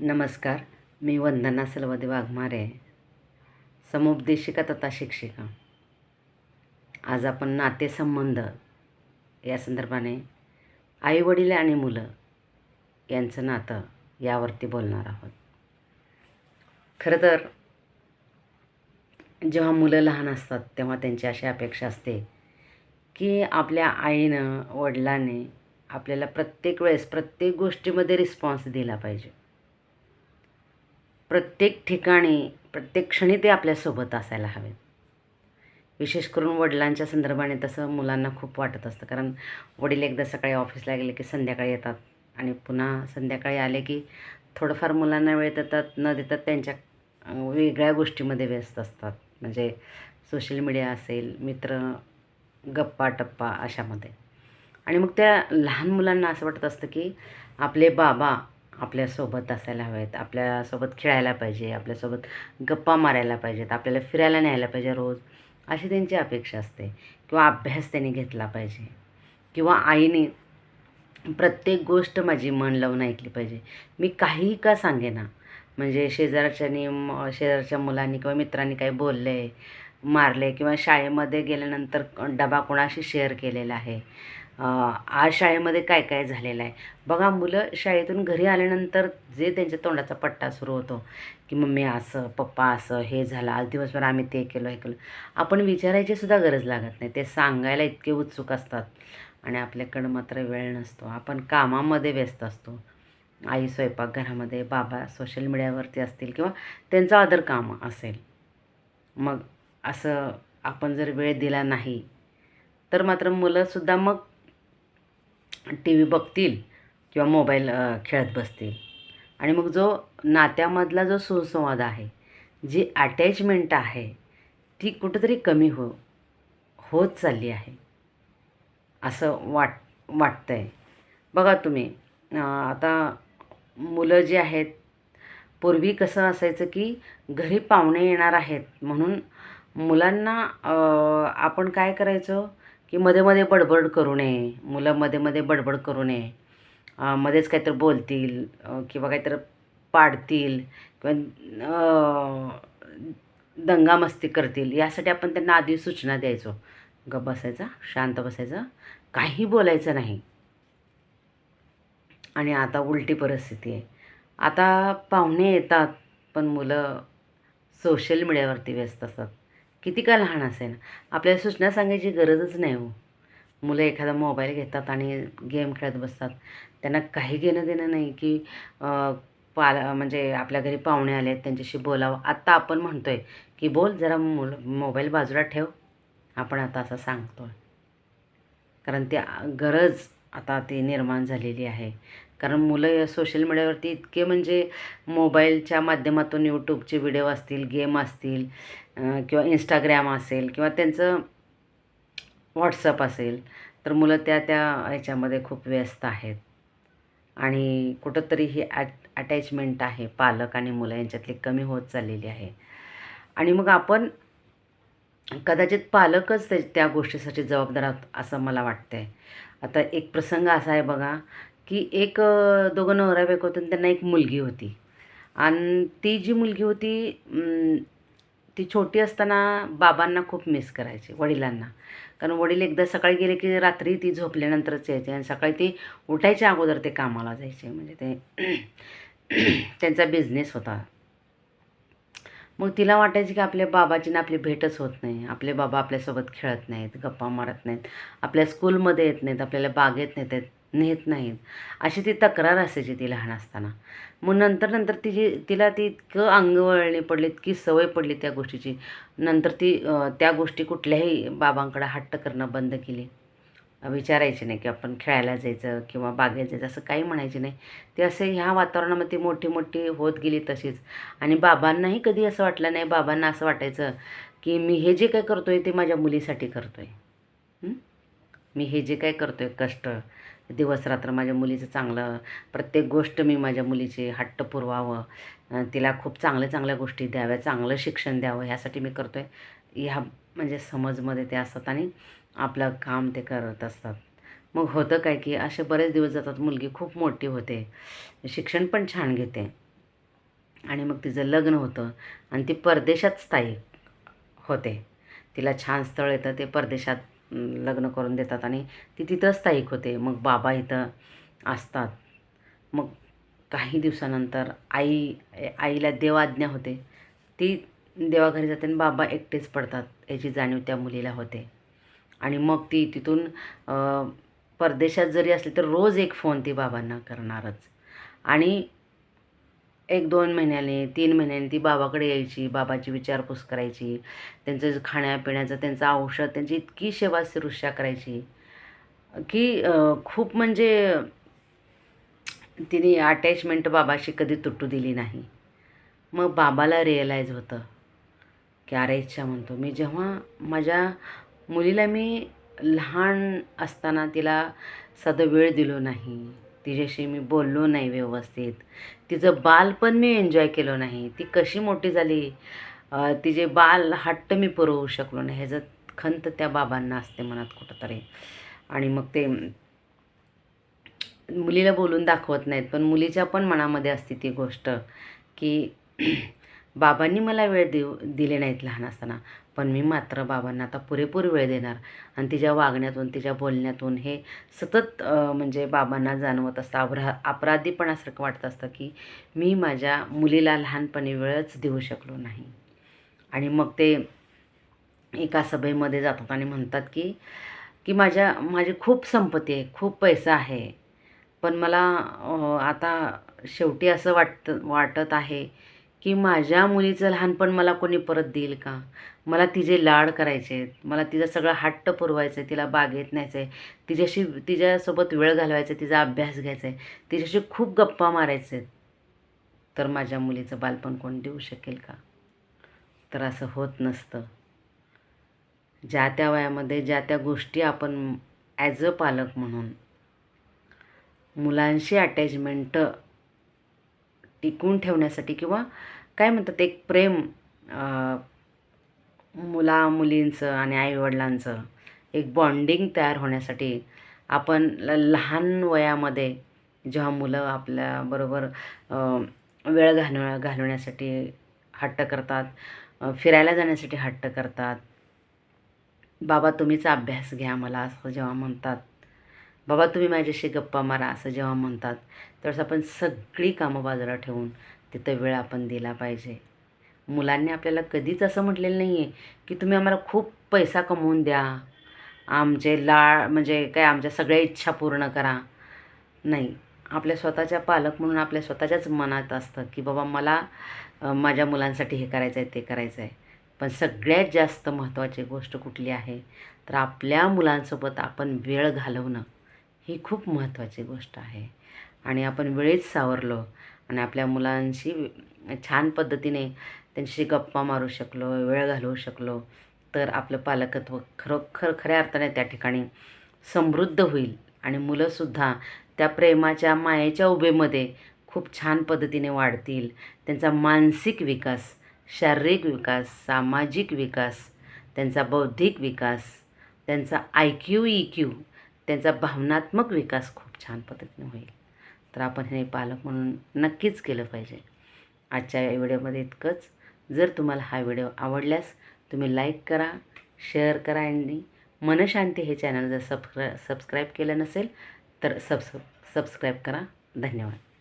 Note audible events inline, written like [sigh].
नमस्कार मी वंदना सलवदी वाघमारे समुपदेशिका तथा शिक्षिका. आज आपण नातेसंबंध या संदर्भाने आईवडील आणि मुलं यांचं नातं यावरती बोलणार आहोत. खरं तर जेव्हा मुलं लहान असतात तेव्हा त्यांची अशी अपेक्षा असते की आपल्या आईनं वडिलांनी आपल्याला प्रत्येक वेळेस प्रत्येक गोष्टीमध्ये रिस्पॉन्स दिला पाहिजे. प्रत्येक ठिकाणी प्रत्येक क्षणी ते आपल्यासोबत असायला हवेत. विशेष करून वडिलांच्या संदर्भाने तसं मुलांना खूप वाटत असतं. कारण वडील एकदा सकाळी ऑफिसला गेले की संध्याकाळी येतात. आणि पुन्हा संध्याकाळी आले की थोडंफार मुलांना वेळ देतात न देतात त्यांच्या वेगळ्या गोष्टीमध्ये व्यस्त असतात. म्हणजे सोशल मीडिया असेल मित्र गप्पा टप्पा अशामध्ये. आणि मग त्या लहान मुलांना असं वाटत असतं की आपले बाबा आपल्यासोबत असायला हवेत आपल्यासोबत खेळायला पाहिजे आपल्यासोबत गप्पा मारायला पाहिजेत आपल्याला फिरायला न्यायला पाहिजे रोज अशी त्यांची अपेक्षा असते. किंवा अभ्यास त्यांनी घेतला पाहिजे. किंवा आईने प्रत्येक गोष्ट माझी मन लावून ऐकली पाहिजे. मी काहीही का सांगेना. म्हणजे शेजारच्यानी शेजारच्या मुलांनी किंवा मित्रांनी काही बोललं आहे मारले किंवा शाळेमध्ये गेल्यानंतर डबा कोणाशी शेअर केलेला आहे? आज शाळेमध्ये काय काय झालेलं आहे? बघा मुलं शाळेतून घरी आल्यानंतर जे त्यांच्या तोंडाचा पट्टा सुरू होतो की मम्मी असं पप्पा असं हे झालं आज दिवसभर आम्ही ते केलं हे केलं. आपण विचारायची सुद्धा गरज लागत नाही. ते सांगायला इतके उत्सुक असतात आणि आपल्याकडं मात्र वेळ नसतो. आपण कामामध्ये व्यस्त असतो. आई स्वयंपाकघरामध्ये बाबा सोशल मीडियावरती असतील किंवा त्यांचं अदर काम असेल. मग असं आपण जर वेळ दिला नाही तर मात्र मुलंसुद्धा मग टी व्ही बघतील किंवा मोबाईल खेळत बसतील. आणि मग जो नात्यामधला जो सुसंवाद आहे जी अटॅचमेंट आहे ती कुठंतरी कमी हो होत चालली आहे असं वाट वाटतं आहे बघा तुम्ही आता मुलं जी आहेत पूर्वी कसं असायचं की घरी पाहुणे येणार आहेत म्हणून मुलांना आपण काय करायचो की मध्ये मध्ये बडबड करू नये. मुलं मध्ये मध्ये बडबड करू नये. मध्येच काहीतरी बोलतील किंवा काहीतरी पाडतील किंवा दंगामस्ती करतील. यासाठी आपण त्यांना आधी सूचना द्यायचो. ग बसायचा शांत बसायचं. काही बोलायचं नाही. आणि आता उलटी परिस्थिती आहे. आता पाहुणे येतात पण मुलं सोशल मीडियावरती व्यस्त असतात. किती का लहान असेल? आपल्याला सूचना सांगायची गरजच नाही हो. मुलं एखादा मोबाईल घेतात आणि गेम खेळत बसतात. त्यांना काही घेणं देणं नाही की पाल म्हणजे आपल्या घरी पाहुणे आले आहेत त्यांच्याशी बोलावं. आत्ता आपण म्हणतो आहे की बोल जरा मुल मोबाईल बाजूला ठेव. आपण आता असं सांगतो आहे कारण ते गरज आता ती निर्माण झालेली आहे. कारण मुलं सोशल मीडियावरती इतके म्हणजे मोबाईलच्या माध्यमातून यूट्यूबचे व्हिडिओ असतील गेम असतील किंवा इंस्टाग्राम असेल किंवा त्यांचं व्हॉट्सअप असेल तर मुलं त्या त्या ह्याच्यामध्ये खूप व्यस्त आहेत. आणि कुठंतरी ही ॲट अटॅचमेंट आहे पालक आणि मुलं यांच्यातली कमी होत चाललेली आहे. आणि मग आपण कदाचित पालकच त्या त्या गोष्टीसाठी जबाबदार आहोत असं मला वाटतं आहे आता एक प्रसंग असा आहे बघा की एक दोघं नवरा बायको होते आणि त्यांना एक मुलगी होती. आणि ती जी मुलगी होती ती छोटी असताना बाबांना खूप मिस करायची वडिलांना. कारण वडील एकदा सकाळी गेले की रात्री ती झोपल्यानंतरच यायचे आणि सकाळी ती उठायच्या अगोदर ते कामाला जायचे. म्हणजे ते [clears throat] त्यांचा बिझनेस होता. मग तिला वाटायचं की आपल्या बाबाची ना आपली भेटच होत नाही. आपले बाबा आपल्यासोबत खेळत नाहीत गप्पा मारत नाहीत. आपल्या स्कूलमध्ये येत नाहीत आपल्याला बागेत नेत आहेत. नेत नाहीत. अशी ती तक्रार असायची ती लहान असताना. मग नंतर नंतर तिची तिला ती इतकं अंगवळणी पडली इतकी सवय पडली त्या गोष्टीची. नंतर ती त्या गोष्टी कुठल्याही बाबांकडे हट्ट करणं बंद केली. विचारायची नाही की आपण खेळायला जायचं किंवा बागेत जायचं असं काही म्हणायचे नाही. ते असे ह्या वातावरणामध्ये मोठी मोठी होत गेली तशीच. आणि बाबांनाही कधी असं वाटलं नाही बाबांना असं वाटायचं की मी हे जे काय करतो आहे ते माझ्या मुलीसाठी करतो आहे मी हे जे काय करतो आहे कष्ट दिवसरात्र माझ्या मुलीचं चांगलं प्रत्येक गोष्ट मी माझ्या मुलीची हट्ट पुरवावं तिला खूप चांगल्या चांगल्या गोष्टी द्याव्या चांगलं शिक्षण द्यावं ह्यासाठी मी करतो आहे ह्या म्हणजे समजमध्ये ते असतात आणि आपलं काम ते करत असतात. मग होतं काय की असे बरेच दिवस जातात मुलगी खूप मोठी होते शिक्षण पण छान घेते. आणि मग तिचं लग्न होतं आणि ती परदेशात स्थायिक होते. तिला छान स्थळ येतं ते परदेशात लग्न करून देतात. आणि ती तिथं स्थायिक होते. मग बाबा इथं असतात. मग काही दिवसानंतर आई आईला देवाज्ञा होते. ती देवाघरी जाते आणि बाबा एकटेच पडतात. याची जाणीव त्या मुलीला होते. आणि मग ती तिथून परदेशात जरी असली तर रोज एक फोन ती बाबांना करणारच. आणि एक दोन महिन्याने तीन महिन्याने ती बाबाकडे यायची बाबाची विचारपूस करायची त्यांचं खाण्यापिण्याचं त्यांचं औषध त्यांची इतकी सेवा शुश्रूषा करायची की खूप म्हणजे तिने अटॅचमेंट बाबाशी कधी तुटू दिली नाही. मग बाबाला रिअलाईज होतं की अरे इच्छा म्हणतो मी जेव्हा माझ्या मुलीला मी लहान असताना तिला साधं वेळ दिलो नाही तिच्याशी मी बोललो नाही व्यवस्थित. तिचं बालपण मी एन्जॉय केलं नाही. ती कशी मोठी झाली तिचे बाल हट्ट मी पुरवू शकलो नाही. ह्याचं खंत त्या बाबांना असते मनात कुठंतरी. आणि मग ते मुलीला बोलून दाखवत नाहीत पण मुलीच्या पण मनामध्ये असते ती गोष्ट की [clears throat] बाबांनी मला वेळ देऊ दिले नाहीत लहान असताना. पण मी मात्र बाबांना आता पुरेपूर वेळ देणार. आणि तिच्या वागण्यातून तिच्या बोलण्यातून हे सतत म्हणजे बाबांना जाणवत असतं. अपरा अपराधीपणासारखं वाटत असतं की मी माझ्या मुलीला लहानपणी वेळच देऊ शकलो नाही. आणि मग ते एका सभेमध्ये जातात आणि म्हणतात की की माझ्या माझी खूप संपत्ती आहे खूप पैसा आहे. पण मला आता शेवटी असं वाटतं वाटत आहे की माझ्या मुलीचं लहानपण मला कोणी परत देईल का? मला तिचे लाड करायचे आहेत. मला तिचा सगळा हट्ट पुरवायचं आहे. तिला बागेत न्यायचं आहे. तिच्याशी तिच्यासोबत वेळ घालवायचा आहे. तिचा अभ्यास घ्यायचा आहे. तिच्याशी खूप गप्पा मारायचे आहेत. तर माझ्या मुलीचं बालपण कोण देऊ शकेल का? तर असं होत नसतं. ज्या त्या वयामध्ये ज्या त्या गोष्टी आपण ॲज अ पालक म्हणून मुलांशी अटॅचमेंट टिकून ठेवण्यासाठी किंवा काय म्हणतात एक प्रेम मुला मुलींचं आणि आईवडिलांचं एक बॉन्डिंग तयार होण्यासाठी आपण ल लहान वयामध्ये जेव्हा मुलं आपल्याबरोबर वेळ घालव घालवण्यासाठी हट्ट करतात फिरायला जाण्यासाठी हट्ट करतात बाबा तुम्हीच अभ्यास घ्या मला असं जेव्हा म्हणतात बाबा तुम्ही माझ्याशी गप्पा मारा असं जेव्हा म्हणतात त्यावेळेस आपण सगळी कामं बाजूला ठेवून तिथं वेळ आपण दिला पाहिजे. मुलांनी आपल्याला कधीच असं म्हटलेलं नाही आहे की तुम्ही आम्हाला खूप पैसा कमवून द्या. आमचे लाळ म्हणजे काय आमच्या सगळ्या इच्छा पूर्ण करा. नाही आपल्या स्वतःच्या पालक म्हणून आपल्या स्वतःच्याच मनात असतं की बाबा मला माझ्या मुलांसाठी हे करायचं आहे ते करायचं आहे पण सगळ्यात जास्त महत्त्वाची गोष्ट कुठली आहे? तर आपल्या मुलांसोबत आपण वेळ घालवणं ही खूप महत्त्वाची गोष्ट आहे. आणि आपण वेळेत सावरलो आणि आपल्या मुलांशी छान पद्धतीने त्यांच्याशी गप्पा मारू शकलो वेळ घालवू शकलो तर आपलं पालकत्व खरोखर खऱ्या अर्थाने त्या ठिकाणी समृद्ध होईल. आणि मुलंसुद्धा त्या प्रेमाच्या मायेच्या उभेमध्ये खूप छान पद्धतीने वाढतील. त्यांचा मानसिक विकास शारीरिक विकास सामाजिक विकास त्यांचा बौद्धिक विकास त्यांचा आय क्यू ई क्यू त्यांचा भावनात्मक विकास खूप छान पद्धतीने होईल. तर आपण हे पालक म्हणून नक्कीच केलं पाहिजे. आजच्या या व्हिडिओमध्ये इतकंच. जर तुम्हाला हा व्हिडिओ आवडल्यास तुम्ही लाईक करा शेअर करा आणि मनशांती हे चॅनल जर सबस्क्रा सबस्क्राईब केलं नसेल तर सबस सबस्क्राईब करा. धन्यवाद.